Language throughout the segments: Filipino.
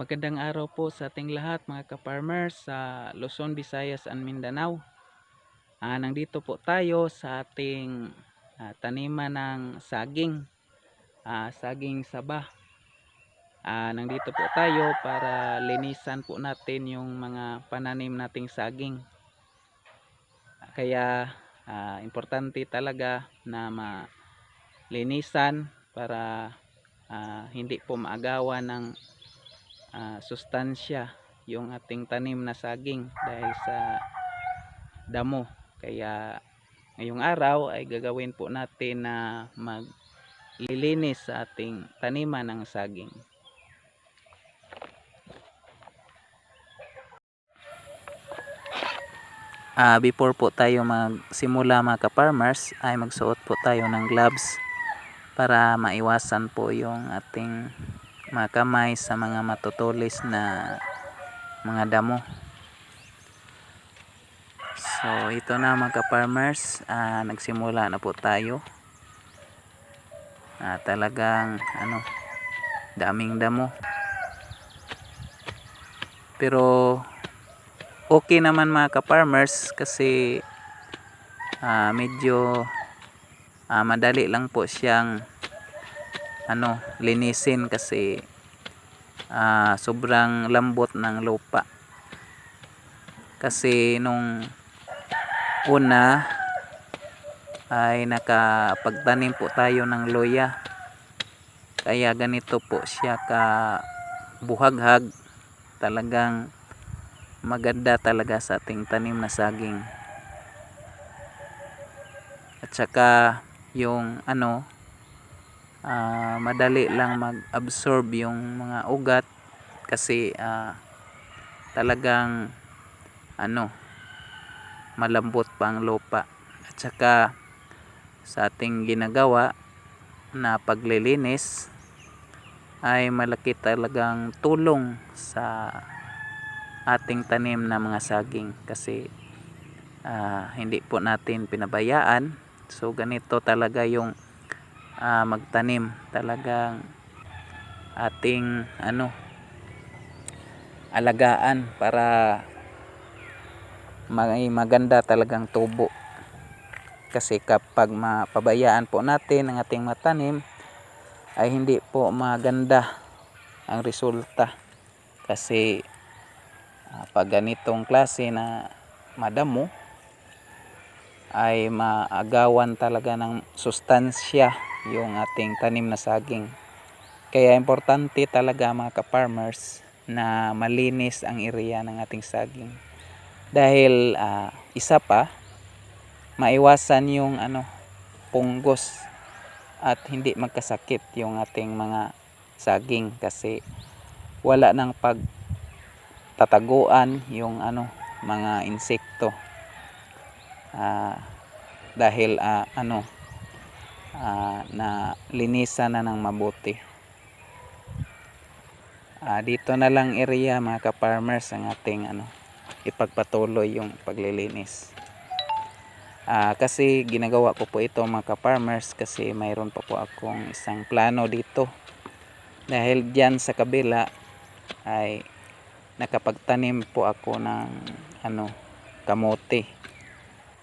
Magandang araw po sa ating lahat mga ka-farmers sa Luzon, Visayas and Mindanao. Ah, nandito po tayo sa ating ah, taniman ng saging. Ah, saging saba. Ah, nandito po tayo para linisan po natin yung mga pananim nating saging. Kaya ah, importante talaga na malinisan para ah, hindi po maagawan ng ah, sustansya yung ating tanim na saging dahil sa damo. Kaya ngayong araw ay gagawin po natin na maglilinis sa ating taniman ng saging. Ah, before po tayo magsimula mga ka-farmers ay magsuot po tayo ng gloves para maiwasan po yung ating mga kamay sa mga matutulis na mga damo. So ito na mga ka-farmers, ah, nagsimula na po tayo. Ah, talagang ano, daming damo. Pero okay naman mga ka-farmers kasi ah, medyo ah, madali lang po siyang ano linisin kasi ah, sobrang lambot ng lupa. Kasi nung una ay nakapagtanim po tayo ng loya kaya ganito po siya ka buhaghag talagang maganda talaga sa ating tanim na saging. At saka yung ano ah, madali lang mag-absorb yung mga ugat kasi ah, talagang ano malambot pa ang lupa. At saka sa ating ginagawa na paglilinis ay malaki talagang tulong sa ating tanim na mga saging kasi ah, hindi po natin pinabayaan. So ganito talaga yung ah, magtanim. Talagang ating ano alagaan para may maganda talagang tubo. Kasi kapag mapabayaan po natin ang ating matanim ay hindi po maganda ang resulta. Kasi ah, pag ganitong klase na madamo ay maagawan talaga ng sustansya yung ating tanim na saging. Kaya importante talaga mga ka-farmers na malinis ang area ng ating saging. Dahil ah, isa pa, maiwasan yung ano, punggos at hindi magkasakit yung ating mga saging kasi wala nang pagtataguan yung ano mga insekto ah, dahil ah, ano ah, na linisan na ng mabuti. Ah, dito na lang area mga ka-farmers ang ating ano ipagpatuloy yung paglilinis. Ah, kasi ginagawa ko po ito mga ka-farmers kasi mayroon pa po akong isang plano dito. Dahil dyan sa kabila ay nakapagtanim po ako ng ano kamote.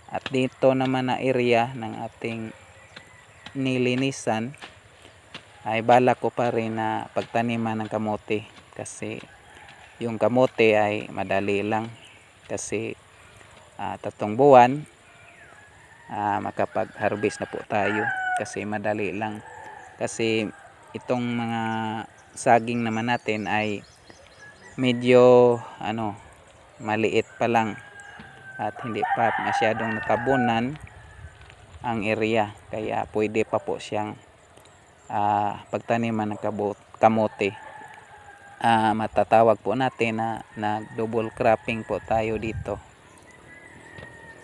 At dito naman na area ng ating nilinisan ay bala ko pa rin na pagtaniman ng kamote kasi yung kamote ay madali lang kasi ah, tatlong buwan ah, makapag-harvest na po tayo kasi madali lang. Kasi itong mga saging naman natin ay medyo ano maliit pa lang at hindi pa masyadong natabunan ang area. Kaya pwede pa po siyang ah, pagtaniman ng kabot, kamote. Ah, matatawag po natin na nag double cropping po tayo dito.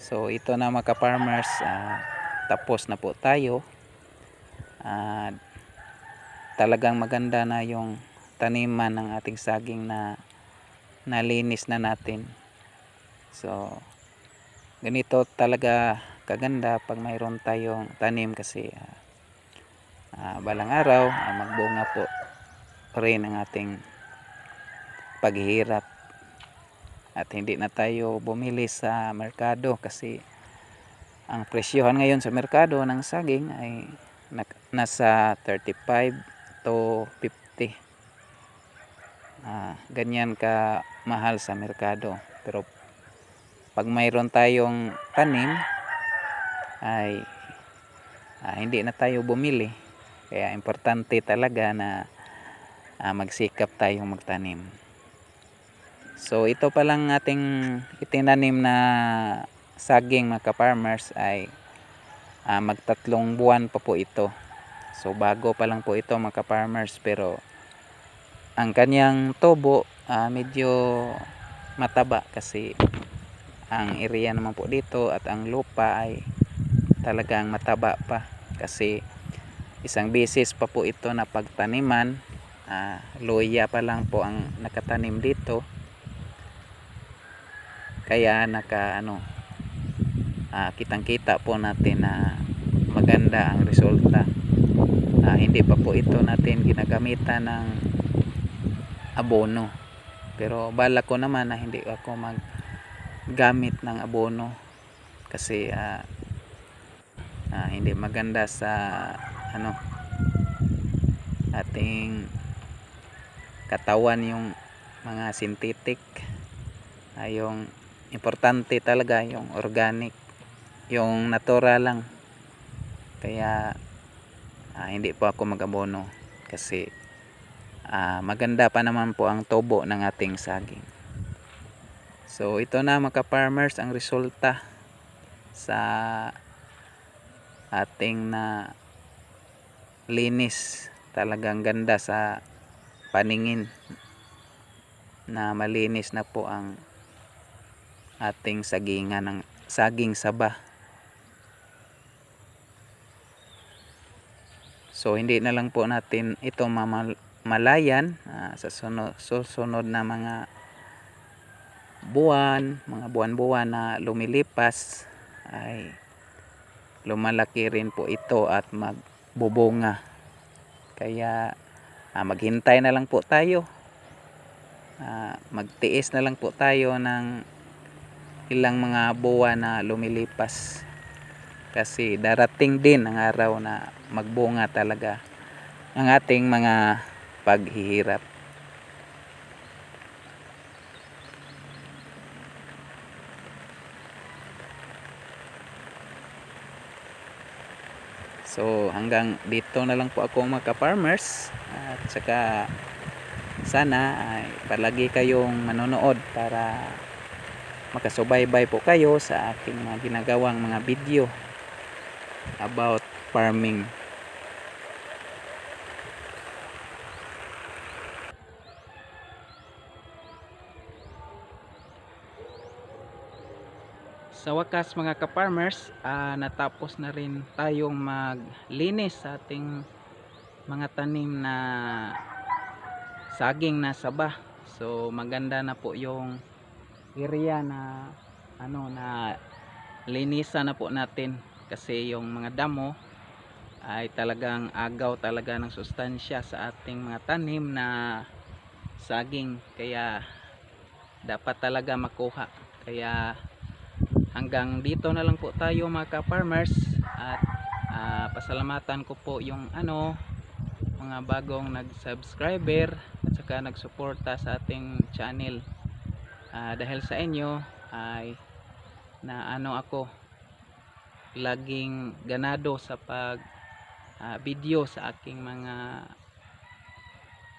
So ito na mga farmers tapos na po tayo. Ah, talagang maganda na yung taniman ng ating saging na nalinis na natin. So ganito talaga kaganda pag mayroon tayong tanim kasi ah, ah, balang araw ah, magbunga po rin ang ating paghihirap. At hindi na tayo bumili sa merkado kasi ang presyohan ngayon sa merkado ng saging ay nasa 35 to 50 Ah, ganyan ka mahal sa merkado. Pero pag mayroon tayong tanim ay ah, hindi na tayo bumili. Kaya importante talaga na ah, magsikap tayong magtanim. So ito pa lang ating itinanim na saging mga farmers ay ah, magtatlong buwan pa po ito. So bago pa lang po ito mga farmers pero ang kanyang tubo ah, medyo mataba kasi ang area naman po dito at ang lupa ay talagang mataba pa. Kasi isang beses pa po ito na pagtaniman. Ah, luya pa lang po ang nakatanim dito. Kaya naka ano ah, kitang kita po natin na maganda ang resulta. Ah, hindi pa po ito natin ginagamitan ng abono. Pero bala ko naman na hindi ako maggamit ng abono. Kasi ah, ah, hindi maganda sa ano ating katawan yung mga synthetic ah, yung importante talaga yung organic yung natural lang kaya ah, hindi po ako mag-abono kasi ah, maganda pa naman po ang tubo ng ating saging. So ito na mga farmers ang resulta sa ating na linis. Talagang ganda sa paningin na malinis na po ang ating sagingan ng saging saba. So hindi na lang po natin ito mamal malayan ah, sa sunod, susunod na mga buwan, mga buwan-buwan na lumilipas ay lumalaki rin po ito at magbubunga. Kaya ah, maghintay na lang po tayo. Ah, magtiis na lang po tayo ng ilang mga buwan na lumilipas. Kasi darating din ang araw na magbunga talaga ang ating mga paghihirap. So hanggang dito na lang po ako mga farmers at saka sana ay palagi kayong manonood para makasubaybay po kayo sa aking mga ginagawang mga video about farming. Sa wakas mga ka-farmers, ah, natapos na rin tayong maglinis sa ating mga tanim na saging na saba. So maganda na po yung area na ano na linisan na po natin. Kasi yung mga damo ay talagang agaw talaga ng sustansya sa ating mga tanim na saging. Kaya dapat talaga makuha. Kaya hanggang dito na lang po tayo mga ka-farmers. At ah, pasalamatan ko po yung ano mga bagong nag-subscriber at saka nagsuporta sa ating channel. Ah, dahil sa inyo ay na ano ako laging ganado sa pag ah, video sa aking mga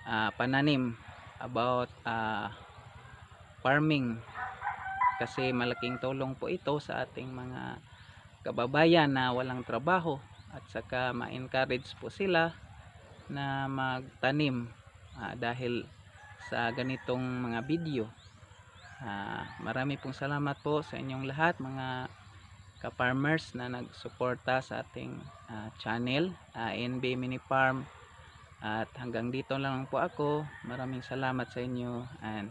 ah, pananim about ah, farming kasi malaking tulong po ito sa ating mga kababayan na walang trabaho at saka ma-encourage po sila na magtanim ah, dahil sa ganitong mga video. Ah, marami pong salamat po sa inyong lahat mga ka-farmers na nagsuporta sa ating ah, channel ah, NB Mini Farm. At hanggang dito lang po ako. Maraming salamat sa inyo and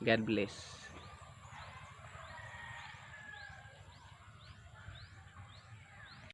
God bless